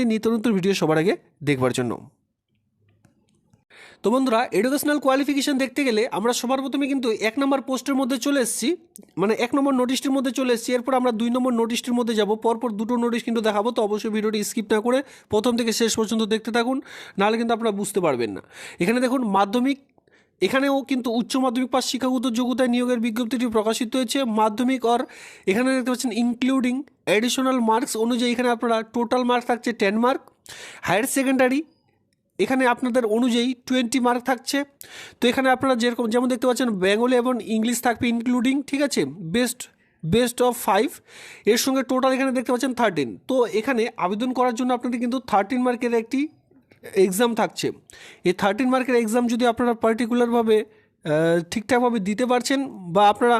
এই নিত্য নতুন ভিডিও সবার আগে দেখবার জন্য। তো বন্ধুরা এডুকেশনাল কোয়ালিফিকেশন দেখতে গেলে আমরা সবার প্রথমে কিন্তু এক নম্বর পোস্টের মধ্যে চলে এসেছি মানে এক নম্বর নোটিশটির মধ্যে চলে এসেছি, এরপর আমরা দুই নম্বর নোটিশটির মধ্যে যাব, পরপর দুটো নোটিশ কিন্তু দেখাবো, তো অবশ্যই ভিডিওটি স্কিপ না করে প্রথম থেকে শেষ পর্যন্ত দেখতে থাকুন, নাহলে কিন্তু আপনারা বুঝতে পারবেন না। এখানে দেখুন, মাধ্যমিক এখানেও কিন্তু উচ্চ মাধ্যমিক পাস শিক্ষাগত যোগ্যতায় নিয়োগের বিজ্ঞপ্তিটি প্রকাশিত হয়েছে। মাধ্যমিক অর এখানে দেখতে পাচ্ছেন ইনক্লুডিং অ্যাডিশনাল মার্কস অনুযায়ী এখানে আপনারা টোটাল মার্ক থাকছে টেন মার্ক হায়ার সেকেন্ডারি এখানে আপনাদের অনুযায়ী টোয়েন্টি মার্ক থাকছে। তো এখানে আপনারা যেরকম, যেমন দেখতে পাচ্ছেন বেঙ্গলি এবং ইংলিশ থাকবে ইনক্লুডিং ঠিক আছে? বেস্ট বেস্ট অফ ফাইভ এর সঙ্গে টোটাল এখানে দেখতে পাচ্ছেন থার্টিন তো এখানে আবেদন করার জন্য আপনাদের কিন্তু থার্টিন মার্কের একটি এক্সাম থাকছে। এই থার্টিন মার্কের এক্সাম যদি আপনারা পার্টিকুলারভাবে ঠিকঠাকভাবে দিতে পারছেন বা আপনারা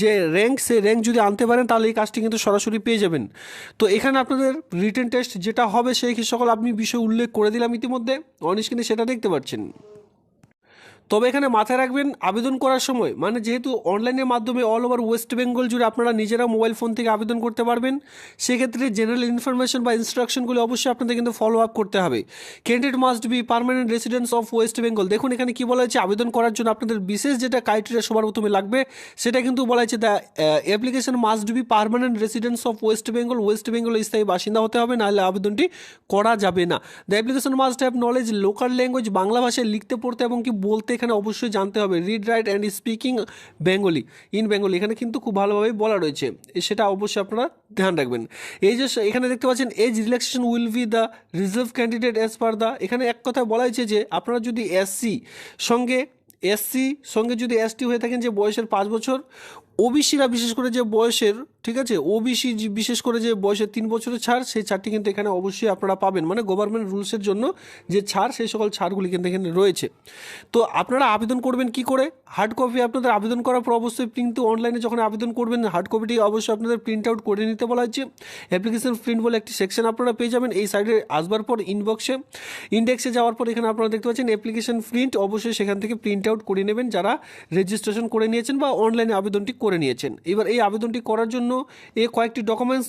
যে র্যাঙ্ক সে র্যাঙ্ক যদি আনতে পারেন, তাহলে এই কাজটি কিন্তু সরাসরি পেয়ে যাবেন। তো এখানে আপনাদের রিটেন টেস্ট যেটা হবে, সেই সকল আপনি বিষয় উল্লেখ করে দিলাম ইতিমধ্যে। অনেক কিন্তু সেটা দেখতে পাচ্ছেন। তবে এখানে মাথায় রাখবেন, আবেদন করার সময় মানে যেহেতু অনলাইনের মাধ্যমে অল ওভার ওয়েস্ট বেঙ্গল জুড়ে আপনারা নিজেরা মোবাইল ফোন থেকে আবেদন করতে পারবেন, সেক্ষেত্রে জেনারেল ইনফরমেশন বা ইনস্ট্রাকশনগুলো অবশ্যই আপনাদের কিন্তু ফলো আপ করতে হবে। Candidate must be permanent residence of West Bengal দেখুন, এখানে কি বলা হয়েছে, আবেদন করার জন্য আপনাদের বিশেষ যেটা ক্রাইটেরিয়া সবার প্রথমে লাগবে, সেটা কিন্তু বলা হয়েছে the application must be permanent residence of West Bengal West Bengal স্থায়ী বাসিন্দা হতে হবে, নাহলে আবেদনটি করা যাবে না। The application must have knowledge local language Bangla ভাষায় লিখতে, পড়তে এবং কি বলতে এখানে অবশ্যই জানতে হবে read write and speaking Bengali in Bengali এখানে কিন্তু খুব ভালোভাবেই বলা রয়েছে সেটা অবশ্যই আপনারা ধ্যান রাখবেন। এই যে এখানে দেখতে পাচ্ছেন age relaxation will be the reserve candidate as per the এখানে এক কথায় বলা হয়েছে যে, আপনারা যদি এসসি সঙ্গে এসসি সঙ্গে যদি এসটি হয়ে থাকেন যে বয়সের পাঁচ বছর ওবিসিরা বিশেষ করে যে বয়সের, ঠিক আছে? ওবিসি বিশেষ করে যে বয়সের তিন বছরের ছাড়, সেই ছাড়টি কিন্তু এখানে অবশ্যই আপনারা পাবেন। মানে গভর্নমেন্ট রুলসের জন্য যে ছাড়, সেই সকল ছাড়গুলি কিন্তু এখানে রয়েছে। তো আপনারা আবেদন করবেন কি করে? হার্ড কপি আপনাদের আবেদন করার পর অবশ্যই কিন্তু অনলাইনে যখন আবেদন করবেন হার্ড কপিটি অবশ্যই আপনাদের প্রিন্ট আউট করে নিতে বলা হচ্ছে অ্যাপ্লিকেশন প্রিন্ট বলে একটি সেকশন আপনারা পেয়ে যাবেন। এই সাইডে আসবার পর ইনবক্সে ইন্ডেক্সে যাওয়ার পর এখানে আপনারা দেখতে পাচ্ছেন অ্যাপ্লিকেশন প্রিন্ট অবশ্যই সেখান থেকে প্রিন্ট আউট করে নেবেন। যারা রেজিস্ট্রেশন করে নিয়েছেন বা অনলাইনে আবেদনটি করে নিয়েছেন। এবার এই আবেদনটি করার জন্য এ কয়েকটি ডকুমেন্টস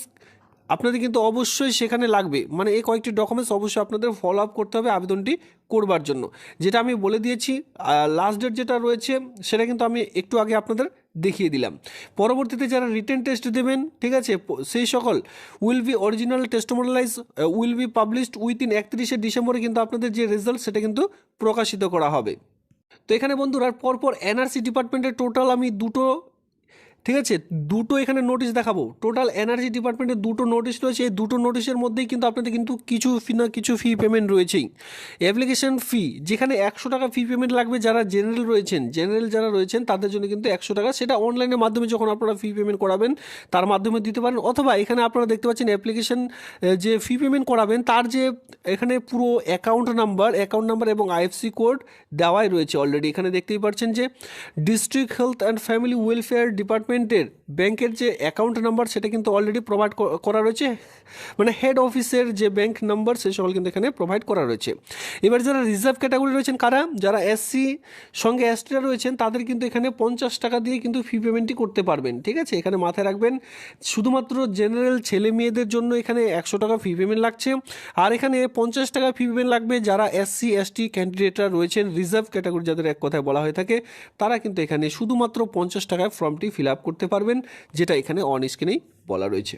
আপনাদের কিন্তু অবশ্যই সেখানে লাগবে। মানে এই কয়েকটি ডকুমেন্টস অবশ্যই আপনাদের ফলো আপ করতে হবে আবেদনটি করবার জন্য। যেটা আমি বলে দিয়েছি লাস্ট ডেট যেটা রয়েছে, সেটা কিন্তু আমি একটু আগে আপনাদের দেখিয়ে দিলাম। পরবর্তীতে যারা রিটেন টেস্ট দেবেন, ঠিক আছে সেই সকল will be original testimonials will be published within একত্রিশে ডিসেম্বরে কিন্তু আপনাদের যে রেজাল্ট সেটা কিন্তু প্রকাশিত করা হবে। তো এখানে বন্ধুরা, পরপর এনআরসি ডিপার্টমেন্টের টোটাল আমি দুটো ঠিক আছে? দুটো এখানে নোটিশ দেখাবো। টোটাল এনার্জি ডিপার্টমেন্টের দুটো নোটিশ রয়েছে। এই দুটো নোটিশের মধ্যেই কিন্তু আপনাদের কিন্তু কিছু ফি না, কিছু ফি পেমেন্ট রয়েছেই। অ্যাপ্লিকেশন ফি যেখানে একশো টাকা ফি পেমেন্ট লাগবে যারা জেনারেল রয়েছেন। জেনারেল যারা রয়েছেন, তাদের জন্য কিন্তু একশো টাকা। সেটা অনলাইনের মাধ্যমে যখন আপনারা ফি পেমেন্ট করাবেন, তার মাধ্যমে দিতে পারেন। অথবা এখানে আপনারা দেখতে পাচ্ছেন অ্যাপ্লিকেশন যে ফি পেমেন্ট করাবেন, তার যে এখানে পুরো অ্যাকাউন্ট নাম্বার অ্যাকাউন্ট নাম্বার এবং আইএফসি কোড দেওয়াই রয়েছে অলরেডি এখানে দেখতেই পাচ্ছেন যে district health and family welfare ডিপার্টমেন্টের ব্যাংকের যে অ্যাকাউন্ট নাম্বার সেটা কিন্তু অলরেডি প্রোভাইড করা রয়েছে। মানে হেড অফিসের যে ব্যাংক নাম্বার সে সকল কিন্তু এখানে প্রোভাইড করা রয়েছে। এবার যারা রিজার্ভ ক্যাটাগরি রয়েছেন কারা? যারা এসসি সঙ্গে এসটিরা রয়েছেন, তাদের কিন্তু এখানে পঞ্চাশ টাকা দিয়ে কিন্তু ফি পেমেন্টই করতে পারবেন, ঠিক আছে? এখানে মাথায় রাখবেন, শুধুমাত্র জেনারেল ছেলে মেয়েদের জন্য এখানে একশো টাকা ফি পেমেন্ট লাগছে। আর এখানে পঞ্চাশ টাকা ফি পেমেন্ট লাগবে যারা এসসি এসটি ক্যান্ডিডেটরা রয়েছেন রিজার্ভ ক্যাটাগরি যাদের এক কথায় বলা হয়ে থাকে, তারা কিন্তু এখানে শুধুমাত্র পঞ্চাশ টাকায় ফর্মটি ফিল আপ করতে পারবেন যেটা এখানে অন স্ক্রিনেই বলা রয়েছে।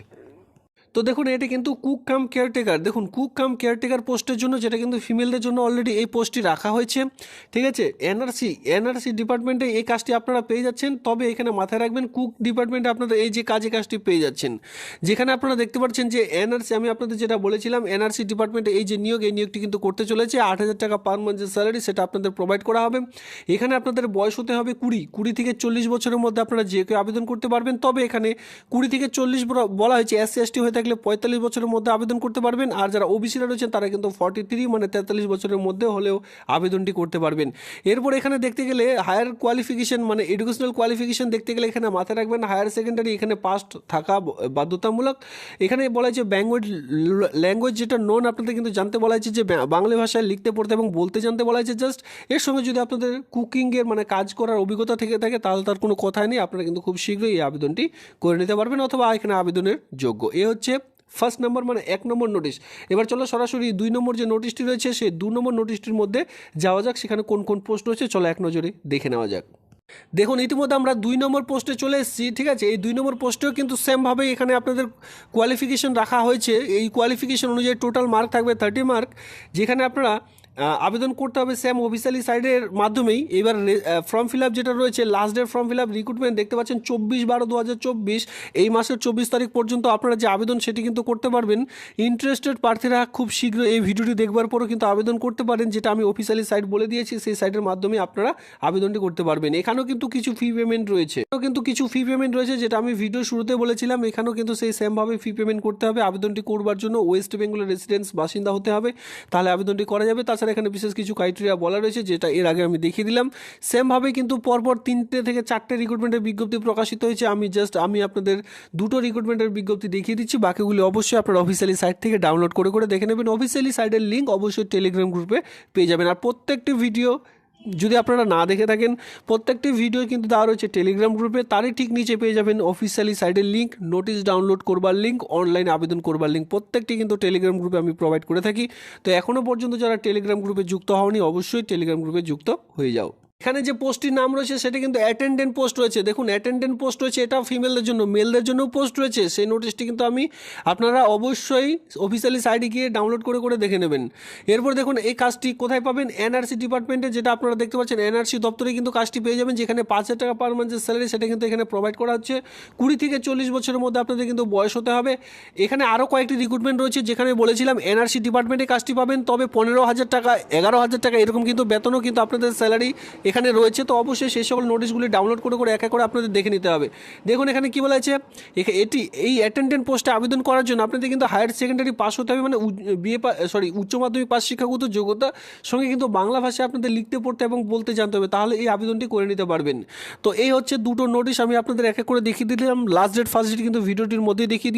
তো দেখুন, এটা কিন্তু কুক কাম কেয়ারটেকার দেখুন কুক কাম কেয়ারটেকার পোস্টের জন্য, যেটা কিন্তু ফিমেলদের জন্য অলরেডি এই পোস্টটি রাখা হয়েছে। ঠিক আছে? এনআরসি এনআরসি ডিপার্টমেন্টে এই কাজটি আপনারা পেয়ে যাচ্ছেন। তবে এখানে মাথায় রাখবেন কুক ডিপার্টমেন্টে আপনারা এই যে কাজে কাজটি পেয়ে যাচ্ছেন। যেখানে আপনারা দেখতে পাচ্ছেন যে এনআরসি আমি আপনাদের যেটা বলেছিলাম এনআরসি ডিপার্টমেন্টে এই যে নিয়োগ, এই নিয়োগটি কিন্তু করতে চলেছে। আট হাজার টাকা পার মান্থ যে স্যালারি সেটা আপনাদের প্রোভাইড করা হবে। এখানে আপনাদের বয়স হতে হবে কুড়ি। কুড়ি থেকে চল্লিশ বছরের মধ্যে আপনারা যে কেউ আবেদন করতে পারবেন। তবে এখানে কুড়ি থেকে চল্লিশ বলা- হয়েছে এসসি এসটি হয়ে থাকলে পঁয়তাল্লিশ বছরের মধ্যে আবেদন করতে পারবেন। আর যারা ওবিসিরা রয়েছেন, তারা কিন্তু ফর্টি থ্রি মানে তেতাল্লিশ বছরের মধ্যে হলেও আবেদনটি করতে পারবেন। এরপর এখানে দেখতে গেলে হায়ার কোয়ালিফিকেশন মানে এডুকেশনাল কোয়ালিফিকেশন দেখতে গেলে এখানে মাথায় রাখবেন হায়ার সেকেন্ডারি এখানে পাস্ট থাকা বাধ্যতামূলক। এখানে বলা হয়েছে ব্যাঙ্গুয়েজ ল্যাঙ্গুয়েজ যেটা নন আপনাদের কিন্তু জানতে বলা হয়েছে যে বাংলা ভাষায় লিখতে, পড়তে এবং বলতে জানতে বলা হয়েছে জাস্ট এর সঙ্গে যদি আপনাদের কুকিংয়ের মানে কাজ করার অভিজ্ঞতা থেকে থাকে, তাহলে তার কোনো কথাই নেই। আপনারা কিন্তু খুব শীঘ্রই এই আবেদনটি করে নিতে পারবেন অথবা এখানে আবেদনের যোগ্য। এ হচ্ছে ফার্স্ট নম্বর মানে এক নম্বর নোটিশ এবার চলো সরাসরি দুই নম্বর যে নোটিশটি রয়েছে সেই দু নম্বর নোটিশটির মধ্যে যাওয়া যাক, সেখানে কোন কোন পোস্ট রয়েছে, চলো এক নজরে দেখে নেওয়া যাক। দেখুন, ইতিমধ্যে আমরা দুই নম্বর পোস্টে চলে এসেছি, ঠিক আছে? এই দুই নম্বর পোস্টেও কিন্তু সেমভাবে এখানে আপনাদের কোয়ালিফিকেশন রাখা হয়েছে। এই কোয়ালিফিকেশন অনুযায়ী টোটাল মার্ক থাকবে থার্টি মার্ক যেখানে আপনারা আবেদন করতে হবে স্যাম অফিসিয়ালি সাইডের মাধ্যমেই। এবার ফর্ম ফিল আপ যেটা রয়েছে last date form fill up recruitment দেখতে পাচ্ছেন চব্বিশ বারো দু এই মাসের চব্বিশ তারিখ পর্যন্ত আপনারা যে আবেদন সেটি কিন্তু করতে পারবেন। ইন্টারেস্টেড প্রার্থীরা খুব শীঘ্র এই ভিডিওটি দেখবার পরও কিন্তু আবেদন করতে পারেন, যেটা আমি অফিসিয়ালি সাইট বলে দিয়েছি, সেই সাইটের মাধ্যমে আপনারা আবেদনটি করতে পারবেন। এখানেও কিন্তু কিছু ফি পেমেন্ট রয়েছে। কিন্তু কিছু ফি পেমেন্ট রয়েছে, যেটা আমি ভিডিও শুরুতে বলেছিলাম। এখানেও কিন্তু সেই সেমভাবে ফি পেমেন্ট করতে হবে। আবেদনটি করবার জন্য ওয়েস্ট বেঙ্গলের রেসিডেন্স বাসিন্দা হতে হবে। তাহলে আবেদনটি করা যাবে। তাছাড়া এখানে বিশেষ কিছু ক্রাইটেরিয়া বলা রয়েছে, যেটা এর আগে আমি দেখিয়ে দিলাম। সেমভাবে কিন্তু পরপর তিনটে থেকে চারটে রিক্রুটমেন্টের বিজ্ঞপ্তি প্রকাশিত হয়েছে। আমি জাস্ট আমি আপনাদের দুটো রিক্রুটমেন্টের বিজ্ঞপ্তি দেখিয়ে দিচ্ছি। বাকিগুলি অবশ্যই আপনার অফিসিয়ালি সাইট থেকে ডাউনলোড করে করে দেখে নেবেন। অফিসিয়ালি সাইটের লিঙ্ক অবশ্যই টেলিগ্রাম গ্রুপে পেয়ে যাবেন। আর প্রত্যেকটি ভিডিও যদি আপনারা না দেখে থাকেন, প্রত্যেকটি ভিডিও কিন্তু দেওয়া রয়েছে টেলিগ্রাম গ্রুপে তারই ঠিক নিচে পেয়ে যাবেন অফিসিয়ালি সাইডের লিঙ্ক নোটিশ ডাউনলোড করবার লিঙ্ক অনলাইন আবেদন করবার লিঙ্ক প্রত্যেকটি কিন্তু টেলিগ্রাম গ্রুপে আমি প্রোভাইড করে থাকি। তো এখনও পর্যন্ত যারা টেলিগ্রাম গ্রুপে যুক্ত হওনি, অবশ্যই টেলিগ্রাম গ্রুপে যুক্ত হয়ে যাও। এখানে যে পোস্টটির নাম রয়েছে, সেটা কিন্তু অ্যাটেন্ডেন্ট পোস্ট রয়েছে। দেখুন অ্যাটেন্ডেন্ট পোস্ট রয়েছে, এটা ফিমেলদের জন্য। মেলদের জন্য পোস্ট রয়েছে। সেই নোটিশটি কিন্তু আমি আপনারা অবশ্যই অফিসিয়ালি সাইটে গিয়ে ডাউনলোড করে করে দেখে নেবেন। এরপর দেখুন, এই কাজটি কোথায় পাবেন? এনআরসি ডিপার্টমেন্টে যেটা আপনারা দেখতে পাচ্ছেন এনআরসি দপ্তরে কিন্তু কাজটি পেয়ে যাবেন, যেখানে পাঁচ হাজার টাকা পার মান্থের স্যালারি সেটা কিন্তু এখানে প্রোভাইড করা হচ্ছে। কুড়ি থেকে চল্লিশ বছরের মধ্যে আপনাদের কিন্তু বয়স হতে হবে। এখানে আরও কয়েকটি রিক্রুটমেন্ট রয়েছে, যেখানে বলেছিলাম এনআরসি ডিপার্টমেন্টে কাজটি পাবেন, তবে পনেরো হাজার টাকা, এগারো হাজার টাকা এরকম কিন্তু বেতনও কিন্তু আপনাদের স্যালারি এখানে রয়েছে, তো অবশ্যই সেই সকল নোটিশগুলি ডাউনলোড করে করে, এক এক করে আপনাদের দেখে নিতে হবে। দেখুন, এখানে কী বলা আছে? এটি, এই অ্যাটেন্ডেন্ট পোস্টে আবেদন করার জন্য আপনাদের কিন্তু হায়ার সেকেন্ডারি পাস হতে হবে মানে বিএ সরি উচ্চ মাধ্যমিক পাস শিক্ষাগত যোগ্যতা সঙ্গে কিন্তু বাংলা ভাষায় আপনাদের লিখতে, পড়তে এবং বলতে জানতে হবে, তাহলে এই আবেদনটি করে নিতে পারবেন। তো এই হচ্ছে দুটো নোটিশ আমি আপনাদের এক এক করে দেখিয়ে দিলাম। লাস্ট ডেট ফার্স্ট ডেট কিন্তু ভিডিওটির মধ্যেই দেখিয়ে দিয়ে